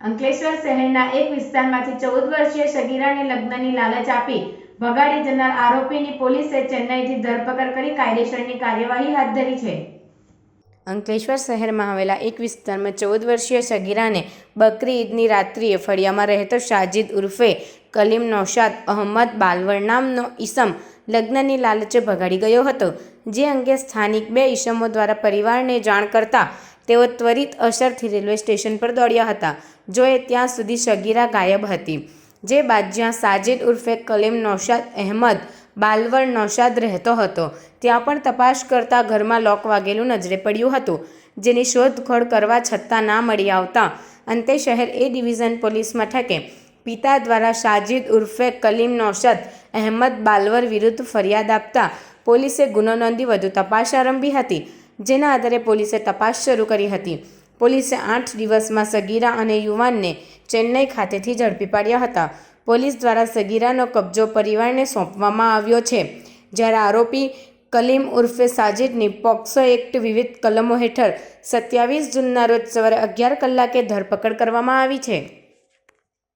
અંકલેશ્વર શહેરના એક વિસ્તારમાંથી ચૌદ વર્ષીય સગીરાને લગ્નની લાલચ આપી ભગાડી જનાર આરોપીની પોલીસે ચેન્નાઈથી ધરપકડ કરી કાયદેસરની કાર્યવાહી હાથ ધરી છે. અંકલેશ્વર શહેરમાં આવેલા એક વિસ્તારમાં ચૌદ વર્ષીય સગીરાને બકરી ઈદની રાત્રિએ ફળિયામાં રહેતો શાજીદ ઉર્ફે કલીમ નૌશાદ અહમદ બાલવર નામનો ઈસમ લગ્નની લાલચે ભગાડી ગયો હતો, જે અંગે સ્થાનિક બે ઈસમો દ્વારા પરિવારને જાણ કરતા તેઓ ત્વરિત અસરથી રેલવે સ્ટેશન પર દોડ્યા હતા, જોએ ત્યાં સુધી સગીરા ગાયબ હતી. જે બાદ જ્યાં સાજિદ ઉર્ફે કલીમ નૌશાદ અહેમદ બાલવર નૌશાદ રહેતો હતો. ત્યાં પણ તપાસ કરતા ઘરમાં લોક વાગેલું નજરે પડ્યું હતું. જેની શોધખોળ કરવા છતાં ના મળી આવતા, અંતે શહેર એ ડિવિઝન પોલીસ મથકે પિતા દ્વારા સાજિદ ઉર્ફે કલીમ નૌશાદ અહેમદ બાલવર વિરુદ્ધ ફરિયાદ આપતા પોલીસે ગુનો નોંધી વધુ તપાસ આરંભી હતી. જેના આધારે પોલીસે તપાસ શરૂ કરી હતી. પોલીસે આઠ દિવસમાં સગીરા અને યુવાનને ચેન્નઈ ખાતેથી ઝડપી પાડ્યા હતા. પોલીસ દ્વારા સગીરાનો કબજો પરિવારને સોંપવામાં આવ્યો છે. જ્યારે આરોપી કલીમ ઉર્ફે સાજિદની પોક્સો એક્ટ વિવિધ કલમો હેઠળ સત્યાવીસ જૂનના રોજ સવારે અગિયાર કલાકે ધરપકડ કરવામાં આવી છે.